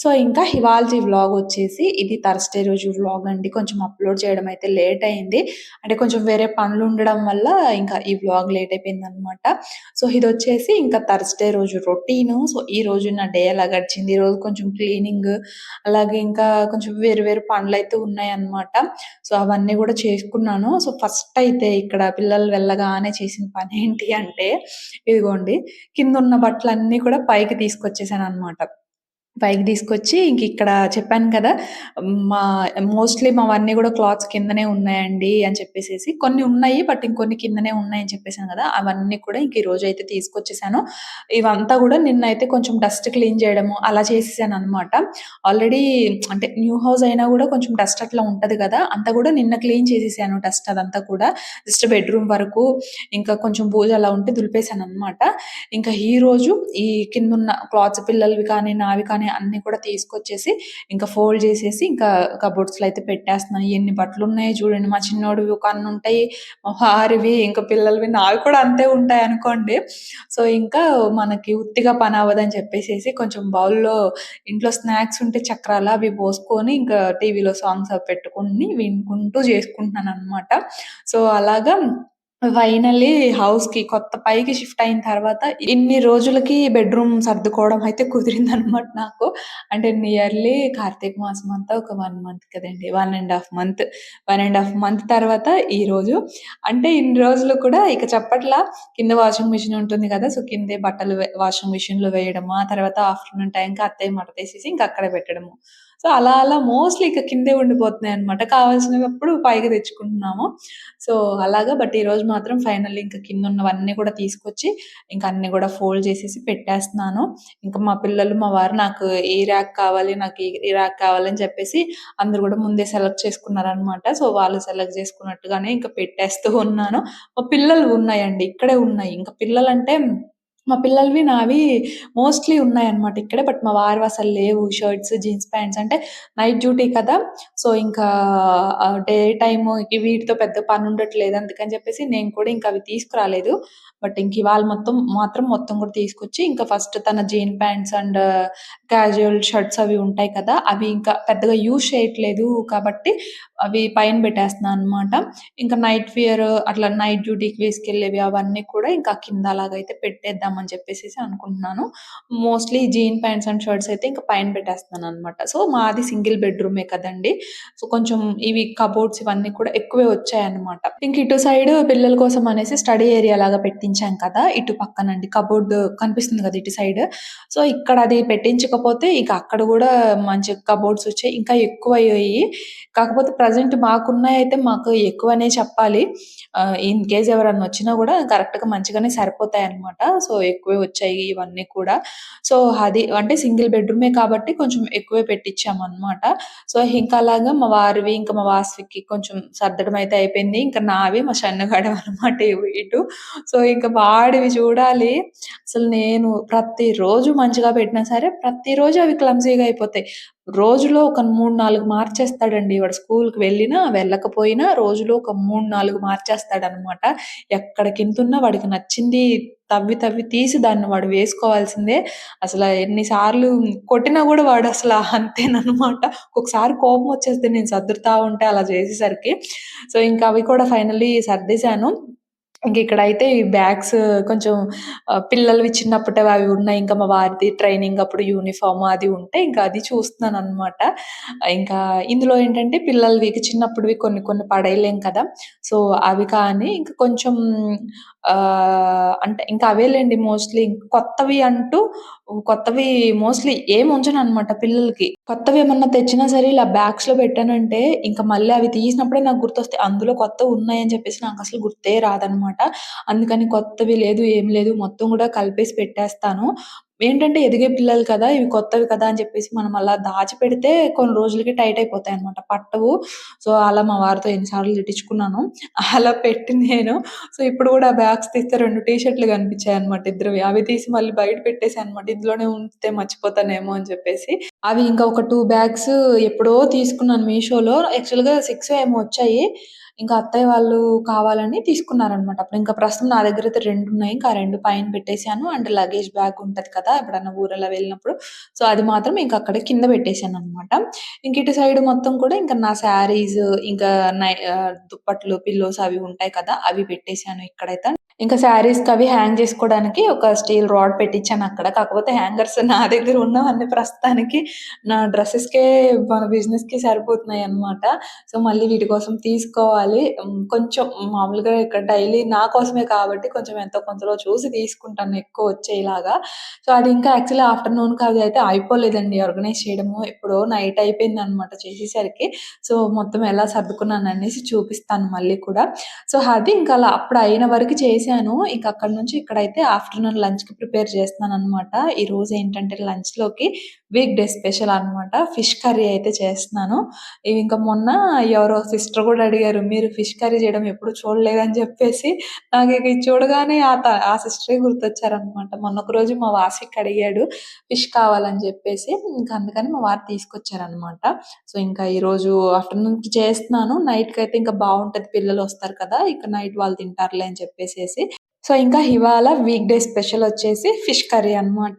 So ఇంకా హివాల్జీ vlog వచ్చేసి ఇది థర్స్డే రోజు వ్లాగ్ అండి. కొంచెం అప్లోడ్ చేయడం అయితే లేట్ అయింది. అంటే కొంచెం వేరే పనులు ఉండడం వల్ల ఇంకా ఈ వ్లాగ్ లేట్ అయిపోయింది అనమాట సో ఇది వచ్చేసి ఇంకా థర్స్డే రోజు రొటీన్ సో ఈ రోజు నా డే ఎలా గడిచింది? ఈ రోజు కొంచెం క్లీనింగ్ అలాగే ఇంకా కొంచెం వేరు వేరు పనులు అయితే ఉన్నాయి అన్నమాట. సో అవన్నీ కూడా చేసుకున్నాను. సో ఫస్ట్ అయితే ఇక్కడ పిల్లలు వెళ్ళగానే చేసిన పని ఏంటి అంటే ఇదిగోండి కింద ఉన్న బట్టలన్నీ కూడా పైకి తీసుకొచ్చేసాను అనమాట పైకి తీసుకొచ్చి ఇంక ఇక్కడ చెప్పాను కదా మా మోస్ట్లీ మావన్నీ కూడా క్లాత్స్ కిందనే ఉన్నాయండి అని చెప్పేసేసి. కొన్ని ఉన్నాయి బట్ ఇంకొన్ని కిందనే ఉన్నాయి అని చెప్పేసాను కదా అవన్నీ కూడా ఇంక ఈ రోజు అయితే తీసుకొచ్చేసాను. ఇవంతా కూడా నిన్నైతే కొంచెం డస్ట్ క్లీన్ చేయడము అలా చేసేసాను అనమాట ఆల్రెడీ అంటే న్యూ హౌస్ అయినా కూడా కొంచెం డస్ట్ అట్లా ఉంటది కదా అంతా కూడా నిన్న క్లీన్ చేసేసాను డస్ట్ అదంతా కూడా. జస్ట్ బెడ్రూమ్ వరకు ఇంకా కొంచెం పూజ అలా ఉంటే దులిపేసాను అనమాట ఇంకా ఈ రోజు ఈ కింద ఉన్న క్లాత్స్ పిల్లలవి కానీ నావి కానీ అన్ని కూడా తీసుకొచ్చేసి ఇంకా ఫోల్డ్ చేసేసి ఇంకా కబోర్డ్స్లో అయితే పెట్టేస్తున్నాను. ఎన్ని బట్టలు ఉన్నాయి చూడండి. మా చిన్నోడు ఒక ఉంటాయి మా వారివి ఇంకా పిల్లలవి నావి కూడా అంతే ఉంటాయి అనుకోండి. సో ఇంకా మనకి ఉత్తిగా పని అవ్వదని చెప్పేసి కొంచెం బౌల్లో ఇంట్లో స్నాక్స్ ఉంటే చక్రాలు అవి పోసుకొని ఇంకా టీవీలో సాంగ్స్ అవి పెట్టుకుని వినుకుంటూ చేసుకుంటున్నాను అనమాట సో అలాగా ఫైనల్లీ హౌస్‌కి కొత్త పైకి షిఫ్ట్ అయిన తర్వాత ఇన్ని రోజులకి బెడ్‌రూమ్ సర్దుకోవడం అయితే కుదిరింది అనమాట నాకు. అంటే నియర్లీ కార్తీక మాసం అంతా ఒక వన్ మంత్ కదండి one and half month. One and half month తర్వాత ఈ రోజు అంటే ఇన్ని రోజులు కూడా ఇక చెప్పట్లా కింద వాషింగ్ మిషన్ ఉంటుంది కదా! సో, కిందే బట్టలు వాషింగ్ మిషన్‌లో వేయడము. ఆ తర్వాత ఆఫ్టర్‌నూన్ టైంకి అత్తయ్య మడతేసేసి ఇంకా అక్కడ అక్కడే పెట్టడము. సో, అలా అలా మోస్ట్‌లీ ఇక కిందే ఉండిపోతున్నాయన్నమాట. కావాల్సినప్పుడు పైకి తెచ్చుకుంటున్నాము. సో, అలాగా బట్ ఈరోజు మాత్రం ఫైనల్లీ ఇంకా కింద ఉన్నవన్నీ కూడా తీసుకొచ్చి ఇంకా అన్ని కూడా ఫోల్డ్ చేసేసి పెట్టేస్తున్నాను. ఇంకా మా పిల్లలు, మా వారు నాకు ఏ ర్యాక్ కావాలి, నాకు ఈ ర్యాక్ కావాలని చెప్పేసి అందరు కూడా ముందే సెలెక్ట్ చేసుకున్నారనమాట. సో, వాళ్ళు సెలెక్ట్ చేసుకున్నట్టుగానే ఇంకా పెట్టేస్తూ ఉన్నాను. మా పిల్లలు ఉన్నాయండి. ఇక్కడే ఉన్నాయి. ఇంకా పిల్లలంటే మా పిల్లలవి నావి మోస్ట్‌లీ ఉన్నాయన్నమాట ఇక్కడే. బట్ మా వారు అసలు లేవు. షర్ట్స్, జీన్స్ ప్యాంట్స్ అంటే నైట్ డ్యూటీ కదా! సో, ఇంకా డే టైమ్ వీటితో పెద్ద పని ఉండట్లేదు. అందుకని చెప్పేసి నేను కూడా ఇంకా అవి తీసుకురాలేదు. బట్ ఇంక ఇవాళ మొత్తం మాత్రం మొత్తం కూడా తీసుకొచ్చి ఇంకా ఫస్ట్ తన jean pants and casual shirts అవి ఉంటాయి కదా! అవి ఇంకా పెద్దగా యూజ్ చేయట్లేదు కాబట్టి అవి పైన పెట్టేస్తున్నాను అనమాట. ఇంకా నైట్ వియర్ అట్లా నైట్ డ్యూటీకి వేసుకెళ్ళేవి అవన్నీ కూడా ఇంకా కింద అలాగైతే అని చెప్పేసేసి అనుకుంటున్నాను. Mostly jean pants and shirts అయితే ఇంకా పైన పెట్టేస్తున్నాను అనమాట. సో, మాది సింగిల్ బెడ్‌రూమే కదండి సో, కొంచెం ఇవి కబోర్డ్స్ ఇవన్నీ కూడా ఎక్కువే వచ్చాయన్నమాట. ఇంక ఇటు సైడ్ పిల్లల కోసం అనేసి స్టడీ ఏరియా లాగా పెట్టించాం కదా! ఇటు పక్కనండి కబోర్డ్ కనిపిస్తుంది కదా! ఇటు సైడ్. సో, ఇక్కడ అది పెట్టించకపోతే ఇక అక్కడ కూడా మంచి కబోర్డ్స్ వచ్చాయి. ఇంకా ఎక్కువ అయ్యాయి కాకపోతే ప్రజెంట్ మాకున్నాయి అయితే మాకు ఎక్కువనే చెప్పాలి. ఇన్ కేస్ ఎవరన్నా వచ్చినా కూడా కరెక్ట్‌గా మంచిగానే సరిపోతాయి అనమాట సో, ఎక్కువే వచ్చాయి ఇవన్నీ కూడా. సో, అది అంటే సింగిల్ బెడ్‌రూమే కాబట్టి కొంచెం ఎక్కువే పెట్టించామన్నమాట. సో, ఇంకా అలాగా మా వారివి, ఇంకా మా వాసుకి కొంచెం సర్దడం అయితే అయిపోయింది. ఇంకా నావి మా షన్నుగాడు అనమాట ఇటు. సో, ఇంకా వాడివి చూడాలి. అసలు నేను ప్రతిరోజు మంచిగా పెట్టినా సరే ప్రతిరోజు అవి క్లమ్జీగా అయిపోతాయి. రోజులో ఒక మూడు నాలుగు మార్చేస్తాడండి. వాడు స్కూల్‌కి వెళ్ళినా, వెళ్ళకపోయినా రోజులో ఒక మూడు నాలుగు మార్చేస్తాడనమాట. ఎక్కడ కింతున్నా వాడికి నచ్చింది తవ్వి, తవ్వి తీసి దాన్ని వాడు వేసుకోవాల్సిందే. అసలు ఎన్నిసార్లు కొట్టినా కూడా వాడు అసలు అంతేనమాట ఒకసారి కోపం వచ్చేస్తే నేను సర్దుతా ఉంటే అలా చేసేసరికి. సో, ఇంకా అవి కూడా ఫైనల్లీ సర్దేశాను. ఇంక ఇక్కడైతే ఈ బ్యాగ్స్ కొంచెం పిల్లలవి చిన్నప్పటివి అవి ఉన్నాయి. ఇంకా మా వారిది ట్రైనింగ్ అప్పుడు యూనిఫార్మ్ అది ఉంటే ఇంకా అది చూస్తున్నాను అనమాట ఇంకా ఇందులో ఏంటంటే పిల్లలవి చిన్నప్పుడువి కొన్ని కొన్ని పడేయలేం కదా! సో, అవి కానీ ఇంకా కొంచెం అంటే ఇంకా అవేలేండి మోస్ట్‌లీ. కొత్తవి అంటూ కొత్తవి మోస్ట్‌లీ ఏం ఉంచను అనమాట పిల్లలకి. కొత్తవి ఏమన్నా తెచ్చినా సరే ఇలా బ్యాగ్స్లో పెట్టానంటే ఇంకా మళ్ళీ అవి తీసినప్పుడే నాకు గుర్తొస్తాయి. అందులో కొత్త ఉన్నాయని చెప్పేసి నాకు అసలు గుర్తే రాదనమాట. అందుకని కొత్తవి లేదు, ఏం లేదు మొత్తం కూడా కలిపేసి పెట్టేస్తాను. ఏంటంటే ఎదిగే పిల్లలు కదా! ఇవి కొత్తవి కదా! అని చెప్పేసి మనం అలా దాచి పెడితే కొన్ని రోజులకి టైట్ అయిపోతాయి అనమాట పట్టవు. సో, అలా మా వారితో ఎన్నిసార్లు తిట్టించుకున్నాను అలా పెట్టి నేను సో, ఇప్పుడు కూడా బ్యాగ్స్ తీస్తే రెండు టీ షర్ట్‌లు కనిపించాయి అనమాట ఇద్దరు అవి తీసి మళ్ళీ బయట పెట్టేసానన్నమాట. ఇందులోనే ఉంచితే మర్చిపోతానేమో అని చెప్పేసి. అవి ఇంకా ఒక టూ బ్యాగ్స్ ఎప్పుడో తీసుకున్నాను మీషోలో. యాక్చువల్‌గా సిక్స్ ఏమో వచ్చాయి. ఇంకా అత్తయ్య వాళ్ళు కావాలని తీసుకున్నారనమాట. అప్పుడు ఇంకా ప్రస్తుతం నా దగ్గర అయితే రెండు ఉన్నాయి. ఇంకా రెండు పైన పెట్టేసాను. అండ్ లగేజ్ బ్యాగ్ ఉంటది కదా! ఎప్పుడన్నా ఊరలా వెళ్ళినప్పుడు. సో, అది మాత్రం ఇంకా అక్కడ కింద పెట్టేసాననమాట. ఇంక ఇటు సైడ్ మొత్తం కూడా ఇంకా నా శారీస్ ఇంకా నై దుప్పట్లు, పిల్లోస్ అవి ఉంటాయి కదా! అవి పెట్టేసాను ఇక్కడైతే. ఇంకా శారీస్‌కి అవి హ్యాంగ్ చేసుకోవడానికి ఒక స్టీల్ రాడ్ పెట్టించాను అక్కడ కాకపోతే హ్యాంగర్స్ నా దగ్గర ఉన్నవన్నీ ప్రస్తుతానికి నా డ్రెస్సెస్కే మన బిజినెస్‌కి సరిపోతున్నాయన్నమాట. సో, మళ్ళీ వీటి కోసం తీసుకోవాలి. కొంచెం మామూలుగా ఇక్కడ డైలీ నా కోసమే కాబట్టి కొంచెం ఎంతో కొంతలో చూసి తీసుకుంటాను ఎక్కువ వచ్చేలాగా. సో, అది ఇంకా యాక్చువల్లీ ఆఫ్టర్‌నూన్‌కి అది అయితే అయిపోలేదండి ఆర్గనైజ్ చేయడము. ఎప్పుడో నైట్ అయిపోయింది అనమాట చేసేసరికి. సో, మొత్తం ఎలా సర్దుకున్నాను అనేసి చూపిస్తాను మళ్ళీ కూడా. సో, అది ఇంకా అలా అప్పుడు అయిన వరకు చేసి చేశాను. ఇక అక్కడ నుంచి ఇక్కడైతే ఆఫ్టర్‌నూన్ లంచ్‌కి ప్రిపేర్ చేస్తున్నాననమాట. ఈరోజు ఏంటంటే లంచ్‌లోకి వీక్ డే స్పెషల్ అనమాట. ఫిష్ కర్రీ అయితే చేస్తున్నాను. ఇవి ఇంకా మొన్న ఎవరో సిస్టర్ కూడా అడిగారు. మీరు ఫిష్ కర్రీ చేయడం ఎప్పుడు చూడలేదని చెప్పేసి నాకు ఇక చూడగానే ఆ త ఆ సిస్టరే గుర్తొచ్చారనమాట. మొన్న ఒక రోజు మా వాసికి అడిగాడు ఫిష్ కావాలని చెప్పేసి. ఇంకా అందుకని మా వారు తీసుకొచ్చారనమాట. సో, ఇంకా ఈరోజు ఆఫ్టర్‌నూన్‌కి చేస్తున్నాను. నైట్‌కైతే ఇంకా బాగుంటది పిల్లలు వస్తారు కదా! ఇక నైట్ వాళ్ళు తింటారులే అని చెప్పేసేసి. సో, ఇంకా ఇవాళ వీక్ డే స్పెషల్ వచ్చేసి ఫిష్ కర్రీ అనమాట.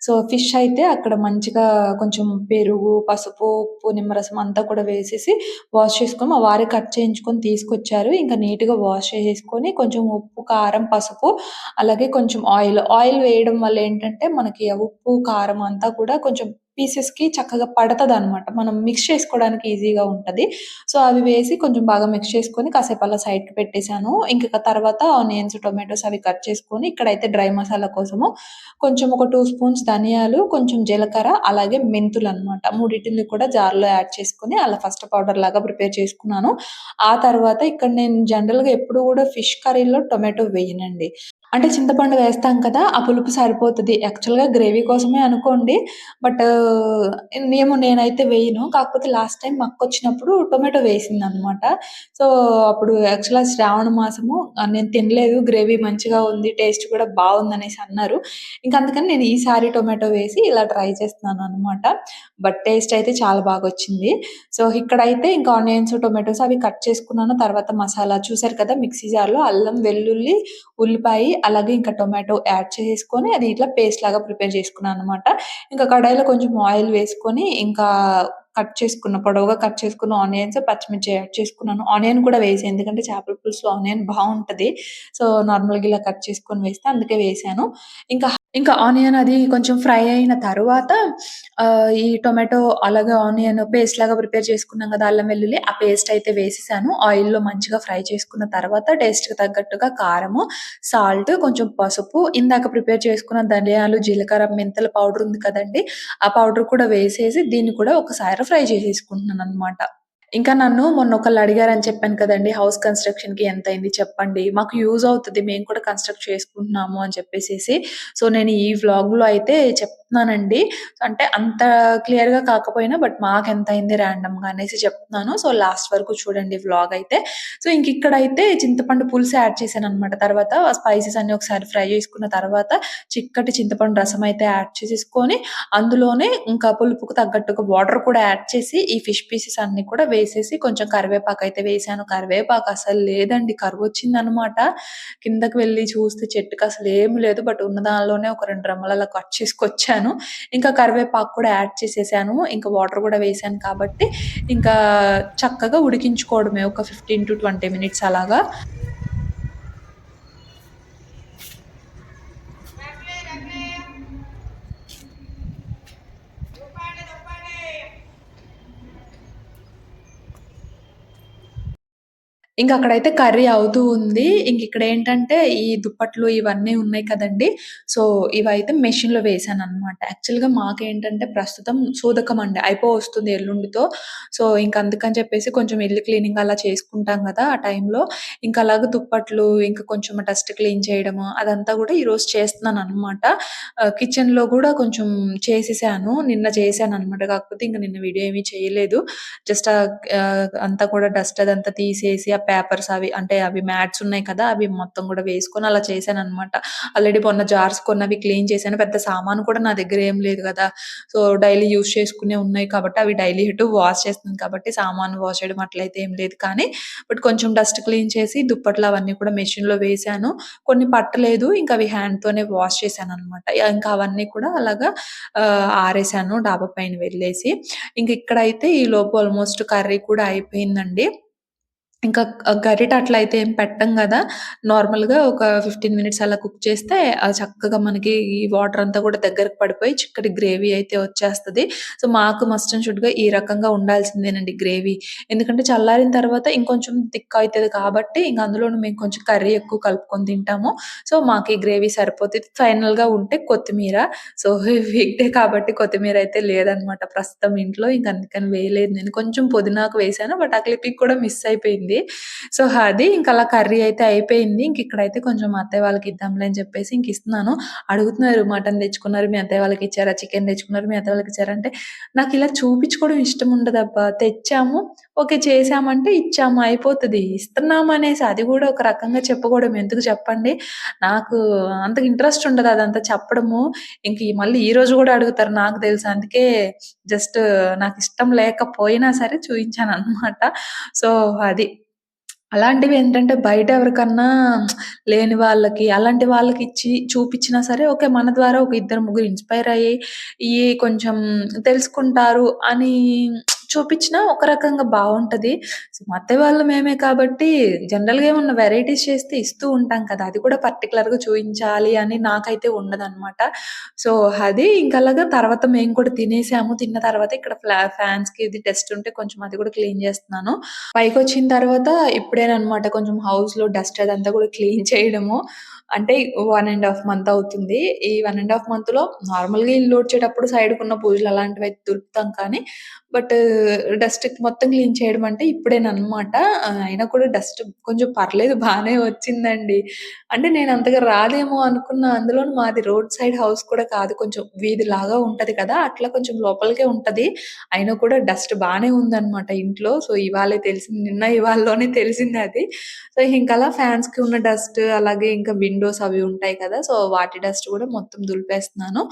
సో, ఫిష్ అయితే అక్కడ మంచిగా కొంచెం పెరుగు, పసుపు, ఉప్పు, నిమ్మరసం అంతా కూడా వేసేసి వాష్ చేసుకొని మా వారి కట్ చేయించుకొని తీసుకొచ్చారు. ఇంకా నీట్‌గా వాష్ చేసేసుకొని కొంచెం ఉప్పు, కారం, పసుపు అలాగే కొంచెం ఆయిల్. ఆయిల్ వేయడం వల్ల ఏంటంటే మనకి ఆ ఉప్పు, కారం అంతా కూడా కొంచెం పీసెస్‌కి చక్కగా పడతదనమాట. మనం మిక్స్ చేసుకోవడానికి ఈజీగా ఉంటది. సో, అవి వేసి కొంచెం బాగా మిక్స్ చేసుకొని కాసేపు అలా సైడ్‌కి పెట్టేసాను. ఇంకా తర్వాత ఆనియన్స్, టొమాటోస్ అవి కట్ చేసుకొని ఇక్కడైతే డ్రై మసాలా కోసము కొంచెం ఒక టూ స్పూన్స్ ధనియాలు, కొంచెం జీలకర్ర, అలాగే మెంతులు అనమాట మూడింటిని కూడా జార్‌లో యాడ్ చేసుకొని అలా ఫస్ట్ పౌడర్ లాగా ప్రిపేర్ చేసుకున్నాను. ఆ తర్వాత ఇక్కడ నేను జనరల్‌గా ఎప్పుడు కూడా ఫిష్ కర్రీలో టొమాటో వేయనండి. అంటే చింతపండు వేస్తాం కదా! ఆ పులుపు సరిపోతుంది యాక్చువల్‌గా గ్రేవీ కోసమే అనుకోండి. బట్ uh, మేము నేనైతే వేయను. కాకపోతే లాస్ట్ టైం మక్క వచ్చినప్పుడు టొమాటో వేసింది అనమాట సో, అప్పుడు యాక్చువల్‌గా శ్రావణ మాసము నేను తినలేదు. గ్రేవీ మంచిగా ఉంది. టేస్ట్ కూడా బాగుంది అనేసి అన్నారు. ఇంకా అందుకని నేను ఈసారి టొమాటో వేసి ఇలా ట్రై చేస్తున్నాను అనమాట బట్ టేస్ట్ అయితే చాలా బాగా వచ్చింది సో, ఇక్కడైతే ఇంకా ఆనియన్స్, టొమాటోస్ అవి కట్ చేసుకున్నాను. తర్వాత మసాలా చూసారు కదా! మిక్సీ జార్‌లో అల్లం, వెల్లుల్లి, ఉల్లిపాయ అలాగే ఇంకా టొమాటో యాడ్ చేసుకొని అది ఇట్లా పేస్ట్ లాగా ప్రిపేర్ చేసుకున్నాననమాట. ఇంకా కడాయిలో కొంచెం ఆయిల్ వేసుకొని ఇంకా కట్ చేసుకున్న పొడవుగా కట్ చేసుకున్న ఆనియన్స్, పచ్చిమిర్చి యాడ్ చేసుకున్నాను. ఆనియన్ కూడా వేసి ఎందుకంటే చేపల పులుసులో ఆనియన్ బాగుంటుంది సో, నార్మల్‌గా ఇలా కట్ చేసుకొని వేస్తే అందుకే వేసాను. ఇంకా ఇంకా ఆనియన్ అది కొంచెం ఫ్రై అయిన తర్వాత ఈ టొమాటో అలాగే ఆనియన్ పేస్ట్ లాగా ప్రిపేర్ చేసుకున్నాం కదా! అల్లం, వెల్లుల్లి ఆ పేస్ట్ అయితే వేసేసాను. ఆయిల్‌లో మంచిగా ఫ్రై చేసుకున్న తర్వాత టేస్ట్‌కి తగ్గట్టుగా కారము, సాల్ట్, కొంచెం పసుపు, ఇందాక ప్రిపేర్ చేసుకున్న ధనియాలు, జీలకర్ర, మెంతుల పౌడర్ ఉంది కదండి ఆ పౌడర్ కూడా వేసేసి దీన్ని కూడా ఒకసారి ఫ్రై చేసేసుకుంటున్నాననమాట. ఇంకా నన్ను మొన్న ఒకళ్ళు అడిగారని చెప్పాను కదండీ! హౌస్ కన్స్ట్రక్షన్కి ఎంత అయింది చెప్పండి. మాకు యూజ్ అవుతుంది మేము కూడా కన్‌స్ట్రక్ట్ చేసుకుంటున్నాము అని చెప్పేసి సో, నేను ఈ వ్లాగ్‌లో అయితే చెప్తున్నానండి. అంటే అంత క్లియర్గా కాకపోయినా బట్ మాకు ఎంత అయింది ర్యాండమ్గా అనేసి చెప్తున్నాను. సో, లాస్ట్ వరకు చూడండి వ్లాగ్ అయితే. సో, ఇంక ఇక్కడైతే చింతపండు పులుసు యాడ్ చేశాను అనమాట తర్వాత స్పైసెస్ అన్ని ఒకసారి ఫ్రై చేసుకున్న తర్వాత చిక్కటి చింతపండు రసం అయితే యాడ్ చేసేసుకొని అందులోనే ఇంకా పులుపుకు తగ్గట్టుగా వాటర్ కూడా యాడ్ చేసి ఈ ఫిష్ పీసెస్ అన్ని కూడా వేసేసి కొంచెం కరివేపాకు అయితే వేసాను కరివేపాకు అసలు లేదండి. కరువొచ్చిందనమాట. కిందకి వెళ్ళి చూస్తే చెట్టుకి అసలు ఏం లేదు. బట్ ఉన్న దానిలోనే ఒక 2 రెమ్మలు అలా కట్ చేసుకొచ్చాను. ఇంకా కరివేపాకు కూడా యాడ్ చేసేసాను. ఇంకా వాటర్ కూడా వేసాను కాబట్టి ఇంకా చక్కగా ఉడికించుకోవడమే ఒక 15-20 మినిట్స్ అలాగా. ఇంక అక్కడైతే కర్రీ అవుతూ ఉంది. ఇంక ఇక్కడేంటంటే ఈ దుప్పట్లు ఇవన్నీ ఉన్నాయి కదండి సో, ఇవైతే మెషిన్‌లో అనమాట యాక్చువల్‌గా మాకేంటంటే ప్రస్తుతం సూదకమండి. అయిపోవస్తుంది ఎల్లుండితో. సో, ఇంక అందుకని చెప్పేసి కొంచెం ఇల్లు క్లీనింగ్ అలా చేసుకుంటాం కదా ఆ టైంలో ఇంకా అలాగే దుప్పట్లు, ఇంకా కొంచెం డస్ట్ క్లీన్ చేయడము అదంతా కూడా ఈరోజు చేస్తున్నాననమాట. కిచెన్ కిచెన్‌లో కూడా కొంచెం చేసేసాను. నిన్న చేశాననమాట. కాకపోతే ఇంకా నిన్న వీడియో ఏమీ చేయలేదు. జస్ట్ అంతా కూడా డస్ట్ అదంతా తీసేసి పేపర్స్ అవి అంటే అవి మ్యాట్స్ ఉన్నాయి కదా! అవి మొత్తం కూడా వేసుకొని అలా చేశాననమాట. ఆల్రెడీ మొన్న జార్స్ కొన్నవి క్లీన్ చేశాను. పెద్ద సామాన్ కూడా నా దగ్గర ఏం లేదు కదా సో, డైలీ యూజ్ చేసుకునే ఉన్నాయి కాబట్టి అవి డైలీ హిట్ వాష్ చేస్తుంది కాబట్టి సామాన్ వాష్ చేయడం అట్లయితే ఏం లేదు కానీ, బట్ కొంచెం డస్ట్ క్లీన్ చేసి దుప్పట్లు అవన్నీ కూడా మెషిన్లో వేశాను. కొన్ని పట్టలేదు. ఇంకా అవి హ్యాండ్ తోనే వాష్ చేశాననమాట. ఇంకా అవన్నీ కూడా అలాగా ఆరేసాను డాబా పైన వెళ్ళేసి. ఇంక ఇక్కడైతే ఈలోపు ఆల్మోస్ట్ కర్రీ కూడా అయిపోయిందండి. ఇంకా గరిట అట్లా అయితే ఏం పెట్టం కదా నార్మల్‌గా ఒక 15 మినిట్స్ అలా కుక్ చేస్తే ఆహ్, చక్కగా మనకి ఈ వాటర్ అంతా కూడా దగ్గరకు పడిపోయి చిక్కటి గ్రేవీ అయితే వచ్చేస్తుంది సో, మాకు మస్ట్ అండ్ షుడ్‌గా ఈ రకంగా ఉండాల్సిందేనండి గ్రేవీ. ఎందుకంటే చల్లారిన తర్వాత ఇంకొంచెం థిక్ అవుతుంది కాబట్టి ఇంక అందులోనూ మేము కొంచెం కర్రీ ఎక్కువ కలుపుకొని తింటాము. సో, మాకు ఈ గ్రేవీ సరిపోతుంది ఫైనల్‌గా ఉంటే కొత్తిమీర. సో, వీక్డే కాబట్టి కొత్తిమీర అయితే లేదనమాట ప్రస్తుతం ఇంట్లో. ఇంక అందుకని వేయలేదు నేను. కొంచెం పుదీనాకు వేసాను బట్ ఆ క్లిప్పింగ్ కూడా మిస్ అయిపోయింది. సో, అది ఇంకా అలా కర్రీ అయితే అయిపోయింది. ఇంక ఇక్కడైతే కొంచెం అత్తయ్య వాళ్ళకి ఇద్దాంలే అని చెప్పేసి ఇంక ఇస్తున్నాను. అడుగుతున్నారు మటన్ తెచ్చుకున్నారు. మీ అత్తయ్య వాళ్ళకి ఇచ్చారా? చికెన్ తెచ్చుకున్నారు. మీ అత్తయ్య వాళ్ళకి ఇచ్చారంటే నాకు ఇలా చూపించుకోవడం ఇష్టం ఉండదబ్బా! తెచ్చాము, ఓకే. చేసామంటే ఇచ్చాము అయిపోతది. ఇస్తున్నాం అనేసి అది కూడా ఒక రకంగా చెప్పుకోవడం ఎందుకు చెప్పండి? నాకు అంత ఇంట్రెస్ట్ ఉండదు అదంతా చెప్పడము. ఇంక ఈ రోజు కూడా అడుగుతారు నాకు తెలుసు. అందుకే జస్ట్ నాకు ఇష్టం లేకపోయినా సరే చూపించాను అనమాట సో, అది. అలాంటివి ఏంటంటే బయట ఎవరికన్నా లేని వాళ్ళకి, అలాంటి వాళ్ళకి ఇచ్చి చూపించినా సరే ఓకే. మన ద్వారా ఒక ఇద్దరు, ముగ్గురు ఇన్‌స్పైర్ అయ్యి, ఈ కొంచెం తెలుసుకుంటారు అని చూపించినా ఒక రకంగా బాగుంటది సో, మా అత్తయ్య వాళ్ళు మేమే కాబట్టి జనరల్‌గా ఏమన్నా వెరైటీస్ చేస్తే ఇస్తూ ఉంటాం కదా! అది కూడా పర్టిక్యులర్‌గా చూపించాలి అని నాకైతే ఉండదనమాట. సో, అది ఇంకలాగా తర్వాత మేము కూడా తినేసాము. తిన్న తర్వాత ఇక్కడ ఫ్లా ఫ్యాన్స్‌కి ఇది డస్ట్ ఉంటే కొంచెం అది కూడా క్లీన్ చేస్తున్నాను. పైకి వచ్చిన తర్వాత ఇప్పుడేనమాట కొంచెం హౌస్లో డస్ట్ అదంతా కూడా క్లీన్ చేయడము. అంటే వన్ అండ్ హాఫ్ మంత్ అవుతుంది. ఈ వన్ అండ్ హాఫ్ మంత్లో నార్మల్గా ఇల్లు వచ్చేటప్పుడు సైడ్ కున్న పూజలు అలాంటివైతే దులుపుతాం కానీ, బట్ డస్ట్ మొత్తం క్లీన్ చేయడం అంటే ఇప్పుడేనమాట అయినా కూడా డస్ట్ కొంచెం పర్లేదు బానే వచ్చిందండి. అంటే నేను అంతగా రాదేమో అనుకున్న అందులోను మాది రోడ్ సైడ్ హౌస్ కూడా కాదు. కొంచెం వీధి లాగా ఉంటది కదా! అట్లా కొంచెం లోపలికే ఉంటది. అయినా కూడా డస్ట్ బానే ఉందనమాట ఇంట్లో. సో, ఇవాళే తెలిసింది. నిన్న ఇవాళలోనే తెలిసింది అది సో, ఇంకా అలా ఫ్యాన్స్కి ఉన్న డస్ట్ అలాగే ఇంకా విండోస్ అవి ఉంటాయి కదా! సో, వాటి డస్ట్ కూడా మొత్తం దులిపేస్తున్నాను.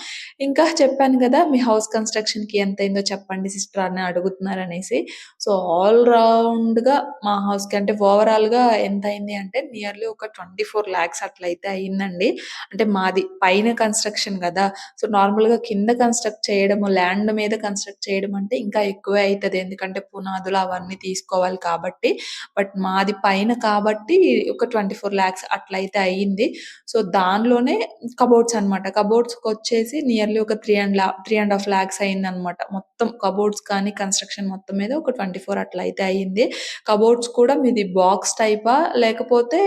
ఇంకా చెప్పాను కదా మీ హౌస్ కన్స్ట్రక్షన్కి ఎంత అయిందో చెప్పండి సిస్టర్ అడుగుతున్నారు అనేసి సో, ఆల్ రౌండ్‌గా మా హౌస్‌కి అంటే ఓవరాల్‌గా ఎంతయింది అంటే నియర్లీ ఒక 24,00,000 అట్లయితే అయిందండి. అంటే మాది పైన కన్‌స్ట్రక్షన్ కదా సో, నార్మల్‌గా కింద కన్‌స్ట్రక్ట్ చేయడము, ల్యాండ్ మీద కన్‌స్ట్రక్ట్ చేయడం అంటే ఇంకా ఎక్కువే అవుతుంది ఎందుకంటే పునాదులు అవన్నీ తీసుకోవాలి కాబట్టి. బట్ మాది పైన కాబట్టి ఒక 24,00,000 అట్లయితే అయింది. సో, దానిలోనే కబోర్డ్స్ అనమాట. కబోర్డ్స్‌కొచ్చేసి నియర్లీ ఒక three and three and half lakhs అయింది అనమాట మొత్తం కబోర్డ్స్ కానీ కన్‌స్ట్రక్షన్ మొత్తం మీద ఒక ట్వంటీ ఫోర్ అట్లా అయితే అయింది. కబోర్డ్స్ కూడా మీది బాక్స్ టైపా? లేకపోతే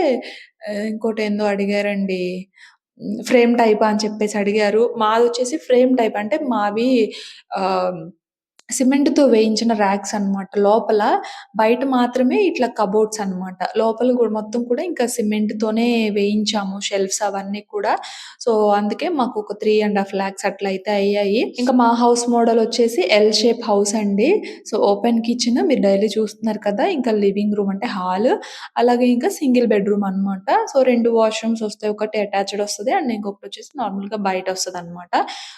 ఇంకోటి ఇంకోటేందో అడిగారండి. ఫ్రేమ్ టైపా అని చెప్పేసి అడిగారు. మాది వచ్చేసి ఫ్రేమ్ టైప్. అంటే మావి సిమెంట్‌తో వేయించిన ర్యాక్స్ అనమాట. లోపల బయట మాత్రమే ఇట్లా కబోర్డ్స్ అనమాట. లోపల కూడా మొత్తం కూడా ఇంకా సిమెంట్‌తోనే వేయించాము షెల్ఫ్స్ అవన్నీ కూడా. సో, అందుకే మాకు ఒక 3 ½ లాక్స్ అట్లయితే అయ్యాయి. ఇంకా మా హౌస్ మోడల్ వచ్చేసి ఎల్ షేప్ హౌస్ అండి. సో, ఓపెన్ కిచెన్ మీరు డైలీ చూస్తున్నారు కదా! ఇంకా లివింగ్ రూమ్ అంటే హాల్ అలాగే ఇంకా సింగిల్ బెడ్‌రూమ్ అనమాట. సో, రెండు వాష్‌రూమ్స్ వస్తాయి. ఒకటి అటాచ్డ్ వస్తుంది అండ్ ఇంకొకటి వచ్చేసి నార్మల్‌గా బయట వస్తదనమాట.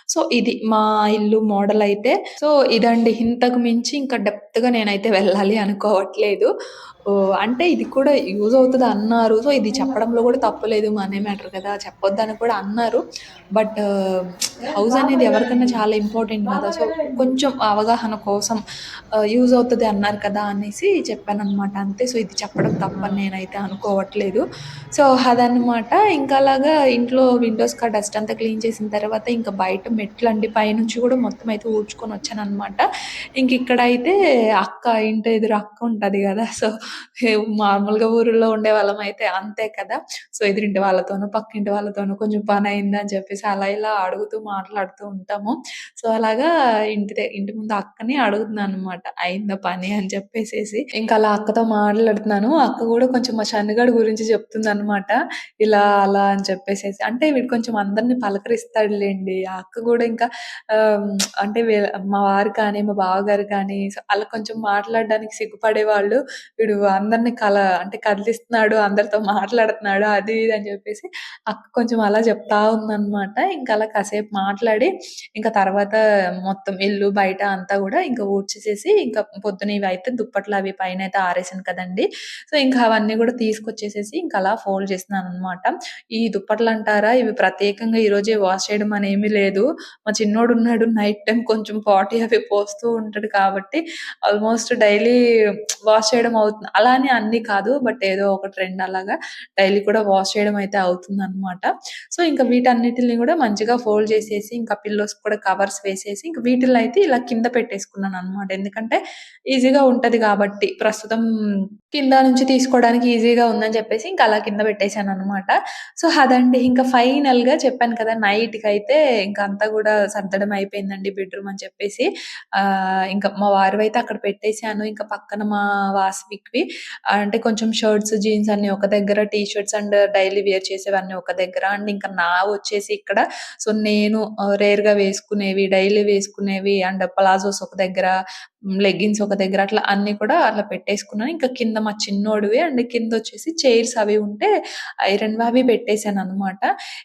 సో, ఇది మా ఇల్లు మోడల్ అయితే. సో, ఇదండి. అండి ఇంతకు మించి ఇంకా డెప్త్ డెప్త్‌గా నేనైతే వెళ్ళాలి అనుకోవట్లేదు. అంటే ఇది కూడా యూజ్ అవుతుంది అన్నారు. సో, ఇది చెప్పడంలో కూడా తప్పలేదు మనీ మ్యాటర్ కదా! చెప్పొద్దని కూడా అన్నారు. బట్ హౌస్ అనేది ఎవరికైనా చాలా ఇంపార్టెంట్ కదా! సో, కొంచెం అవగాహన కోసం యూజ్ అవుతుంది అన్నారు కదా! అనేసి చెప్పాను అనమాట అంతే. సో, ఇది చెప్పడం తప్పని నేనైతే అనుకోవట్లేదు. సో, అదనమాట. ఇంకా అలాగా ఇంట్లో విండోస్ కా డస్ట్ అంతా క్లీన్ చేసిన తర్వాత ఇంకా బయట మెట్లు అండి పైనుంచి కూడా మొత్తం అయితే ఊడ్చుకొని వచ్చాను అనమాట ఇంక ఇక్కడైతే అక్క ఇంటి ఎదురు అక్క ఉంటది కదా సో, మామూలుగా ఊరిలో ఉండే వాళ్ళం అయితే అంతే కదా! సో, ఎదురింటి వాళ్ళతోనూ, పక్కింటి వాళ్ళతోనూ కొంచెం పని అయిందని చెప్పేసి అలా ఇలా అడుగుతూ మాట్లాడుతూ ఉంటాము. సో, అలాగా ఇంటి ఇంటి ముందు అక్కని అడుగుతున్నాననమాట. అయిందా పని అని చెప్పేసేసి. ఇంకా అలా అక్కతో మాట్లాడుతున్నాను. అక్క కూడా కొంచెం మా చనుగాడు గురించి చెప్తుంది అనమాట ఇలా అలా అని చెప్పేసేసి. అంటే వీడు కొంచెం అందరిని పలకరిస్తాడులేండి ఆ అక్క కూడా ఇంకా అంటే మా వారు కానీ, మా బావగారు కానీ అలా కొంచెం మాట్లాడడానికి సిగ్గుపడేవాళ్ళు. వీడు అందరిని కల అంటే కదిలిస్తున్నాడు, అందరితో మాట్లాడుతున్నాడు అది ఇది అని చెప్పేసి అక్క కొంచెం అలా చెప్తా ఉందన్నమాట ఇంకా అలా కాసేపు మాట్లాడి ఇంకా తర్వాత మొత్తం ఇల్లు, బయట అంతా కూడా ఇంకా ఊడ్చేసేసి ఇంకా పొద్దున ఇవైతే దుప్పట్లు అవి పైన అయితే ఆరేసాను కదండీ! సో, ఇంకా అవన్నీ కూడా తీసుకొచ్చేసేసి ఇంకా అలా ఫోల్డ్ చేస్తున్నాననమాట. ఈ దుప్పట్లంటారా ఇవి ప్రత్యేకంగా ఈరోజే వాష్ చేయడం అనేమి లేదు. మా చిన్నోడు ఉన్నాడు నైట్ టైం కొంచెం పాటి అవి పోస్తూ ఉంటాడు కాబట్టి ఆల్మోస్ట్ డైలీ వాష్ చేయడం అవుతుంది. అలా అని కాదు. బట్ ఏదో ఒక ట్రెండ్ అలాగా డైలీ కూడా వాష్ చేయడం అయితే అవుతుందనమాట. సో, ఇంకా వీటన్నిటిని కూడా మంచిగా ఫోల్డ్ చేసేసి ఇంకా పిల్లోస్ కూడా కవర్స్ వేసేసి ఇంకా వీటిల్లో అయితే ఇలా కింద పెట్టేసుకున్నాను అనమాట ఎందుకంటే ఈజీగా ఉంటది కాబట్టి ప్రస్తుతం కింద నుంచి తీసుకోవడానికి ఈజీగా ఉందని చెప్పేసి ఇంకా అలా కింద పెట్టేశాను అనమాట సో, అదండి ఇంకా ఫైనల్‌గా చెప్పాను కదా! నైట్కి అయితే ఇంకా అంతా కూడా సర్దడం అయిపోయిందండి బెడ్‌రూమ్ అని చెప్పేసి. ఇంకా మా వారివైతే అక్కడ పెట్టేసాను. ఇంకా పక్కన మా వాసవిక్‌వి అంటే కొంచెం షర్ట్స్, జీన్స్ అన్ని ఒక దగ్గర, T shirts and daily wear చేసేవన్నీ ఒక దగ్గర అండ్ ఇంకా నా వచ్చేసి ఇక్కడ సో, నేను రేర్ రేర్‌గా వేసుకునేవి, డైలీ వేసుకునేవి అండ్ ప్లాజోస్ ఒక దగ్గర, లెగ్గిన్స్ ఒక దగ్గర అట్లా అన్ని కూడా అట్లా పెట్టేసుకున్నాను. ఇంకా కింద మా చిన్నోడివి అండ్ కింద వచ్చేసి చైర్స్ అవి ఉంటే ఐరన్ అవి పెట్టేసాననమాట.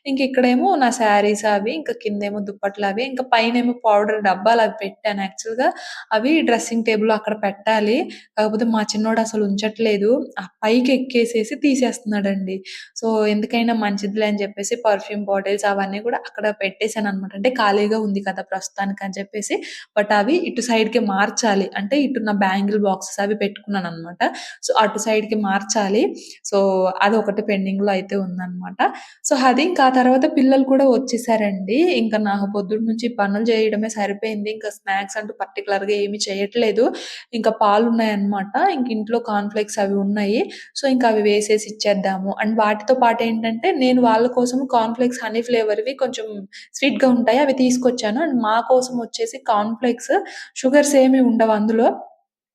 ఇంక ఇక్కడేమో నా శారీస్ అవి, ఇంకా కిందేమో అవి ఇంకా పైన ఏమో పౌడర్ డబ్బాలు అవి పెట్టాను. యాక్చువల్‌గా అవి డ్రెస్సింగ్ టేబుల్ అక్కడ పెట్టాలి. కాకపోతే మా చిన్నోడు అసలు ఉంచట్లేదు. ఆ పైకి ఎక్కేసేసి తీసేస్తున్నాడండి. సో, ఎందుకైనా మంచిదిలే అని చెప్పేసి పర్ఫ్యూమ్ బాటిల్స్ అవన్నీ కూడా అక్కడ పెట్టేసాననమాట. అంటే ఖాళీగా ఉంది కదా! ప్రస్తుతానికి అని చెప్పేసి. బట్ అవి ఇటు సైడ్‌కి మార్చాలి. అంటే ఇటు నా బ్యాంగిల్ బాక్సెస్ అవి పెట్టుకున్నాను అనమాట సో, అటు సైడ్‌కి మార్చాలి. సో, అది ఒకటి పెండింగ్‌లో అయితే ఉందనమాట. సో, అది ఇంకా ఆ తర్వాత పిల్లలు కూడా వచ్చేసారండి. ఇంకా నాకు పొద్దున్న నుంచి పనులు చేయడమే సరిపోయింది. ఇంకా స్నాక్స్ అంటూ పర్టికులర్గా ఏమి చేయట్లేదు. ఇంకా పాలు ఉన్నాయన్నమాట ఇంక ఇంట్లో కాన్ఫ్లెక్స్ అవి ఉన్నాయి. సో, ఇంకా అవి వేసేసి ఇచ్చేద్దాము. అండ్ వాటితో పాటు ఏంటంటే నేను వాళ్ళ కోసం కాన్ఫ్లెక్స్ హనీ ఫ్లేవర్‌వి కొంచెం స్వీట్‌గా ఉంటాయి. అవి తీసుకొచ్చాను. అండ్ మా కోసం వచ్చేసి కాన్ఫ్లెక్స్ షుగర్స్ ఏమి ఉండవు అందులో.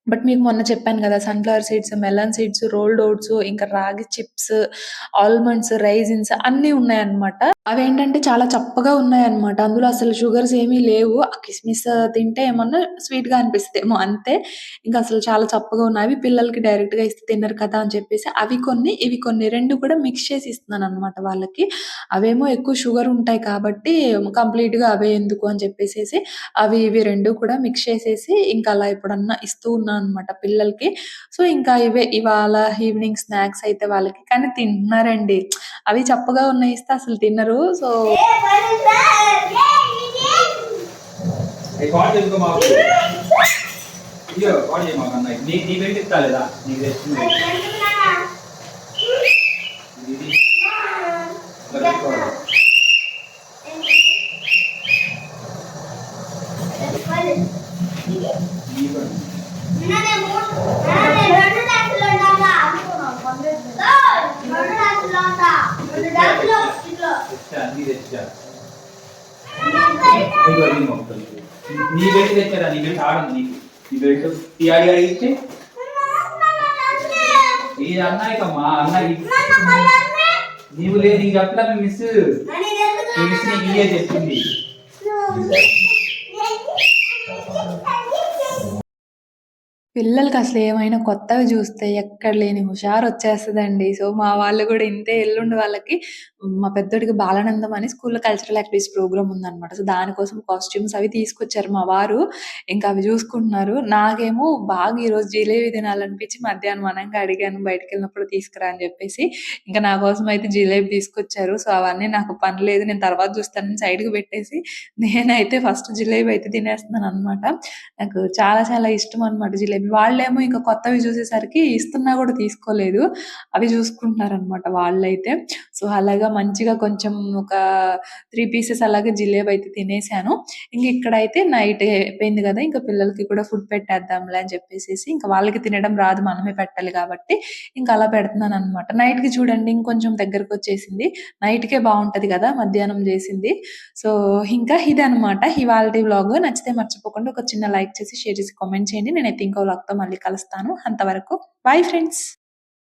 బట్ మీకు మొన్న చెప్పాను కదా sunflower seeds, melon seeds, rolled oats ఇంకా రాగి చిప్స్, ఆల్మండ్స్, రైజిన్స్ అన్నీ ఉన్నాయన్నమాట. అవేంటంటే చాలా చప్పగా ఉన్నాయన్నమాట. అందులో అసలు షుగర్స్ ఏమీ లేవు. ఆ కిస్మిస్ తింటే ఏమన్నా స్వీట్‌గా అనిపిస్తదేమో అంతే. ఇంకా అసలు చాలా చప్పగా ఉన్నాయి. అవి పిల్లలకి డైరెక్ట్‌గా ఇస్తే తినరు కదా! అని చెప్పేసి అవి కొన్ని, ఇవి కొన్ని 2 కూడా మిక్స్ చేసి ఇస్తున్నానన్నమాట వాళ్ళకి. అవేమో ఎక్కువ షుగర్ ఉంటాయి కాబట్టి కంప్లీట్‌గా అవే ఎందుకు అని చెప్పేసేసి అవి ఇవి 2 కూడా మిక్స్ చేసేసి ఇంకా అలా ఎప్పుడన్నా ఇస్తూ ఉన్నానన్నమాట పిల్లలకి. సో, ఇంకా ఇవే ఇవాళ ఈవినింగ్ స్నాక్స్ అయితే వాళ్ళకి. కానీ తింటున్నారండి. అవి చప్పగా ఉన్నాయి ఇస్తే అసలు తినరు. సో రికార్డ్ చేసుకో మాకు ఇయ్యో రికార్డ్ చేయ మాకు అన్నయ్య నీ నీ వెంట ఇస్తా లేదా నీకు తెచ్చింది ఇది ఇలా పెట్టుకోవాలి. నీ పని. తెచ్చా అన్ని తెచ్చా ఇదిగో నీ మొక్కలు నీ వెంట తెచ్చారా నీ వెంట ఆడండి నీకు నీ వెంట ఇచ్చి. అడి అడిగితే ఇది అన్నాయికమ్మా అన్నకి నీవు లేదు నీకు చెప్తా మిస్ మీ మిస్ నీకు ఇయ్యే చెప్పింది. పిల్లలకి అసలు ఏమైనా కొత్తవి చూస్తే ఎక్కడ లేని హుషారు వచ్చేస్తదండి. సో, మా వాళ్ళు కూడా ఇంతే ఎల్లుండి వాళ్ళకి మా పెద్దోడికి బాలానందం అని స్కూల్‌లో కల్చరల్ యాక్టివిటీస్ ప్రోగ్రామ్ ఉందన్నమాట. సో, దానికోసం కాస్ట్యూమ్స్ అవి తీసుకొచ్చారు మా వారు. ఇంకా అవి చూసుకుంటున్నారు. నాకేమో బాగా ఈరోజు జిలేబీ తినాలనిపించి మధ్యాహ్నం అనంగా అడిగాను బయటికెళ్ళినప్పుడు తీసుకురా అని చెప్పేసి. ఇంకా నా కోసం అయితే జిలేబీ తీసుకొచ్చారు. సో, అవన్నీ నాకు పని లేదు. నేను తర్వాత చూస్తానని సైడ్‌కి పెట్టేసి నేనైతే ఫస్ట్ జిలేబీ అయితే తినేస్తున్నాను అనమాట నాకు చాలా చాలా ఇష్టం అన్నమాట జిలేబీ. వాళ్ళేమో ఇంకా కొత్తవి చూసేసరికి ఇస్తున్నా కూడా తీసుకోలేదు. అవి చూసుకుంటున్నారనమాట వాళ్ళైతే. సో, అలాగా మంచిగా కొంచెం ఒక త్రీ పీసెస్ అలాగే జిలేబి అయితే తినేసాను. ఇంక ఇక్కడైతే నైట్ అయిపోయింది కదా ఇంకా పిల్లలకి కూడా ఫుడ్ పెట్టేద్దాంలే అని చెప్పేసేసి ఇంకా వాళ్ళకి తినడం రాదు మనమే పెట్టాలి కాబట్టి ఇంకా అలా పెడుతున్నాను అనమాట నైట్‌కి చూడండి ఇంకొంచెం దగ్గరకొచ్చేసింది. నైట్‌కే బాగుంటుంది కదా మధ్యాహ్నం చేసింది సో, ఇంకా ఇదనమాట ఇవాళ వ్లాగ్. నచ్చితే మర్చిపోకుండా ఒక చిన్న లైక్ చేసి, షేర్ చేసి, కామెంట్ చేయండి. నేనైతే ఇంకో వ్లాగ్‌తో మళ్ళీ కలుస్తాను. అంతవరకు బై ఫ్రెండ్స్.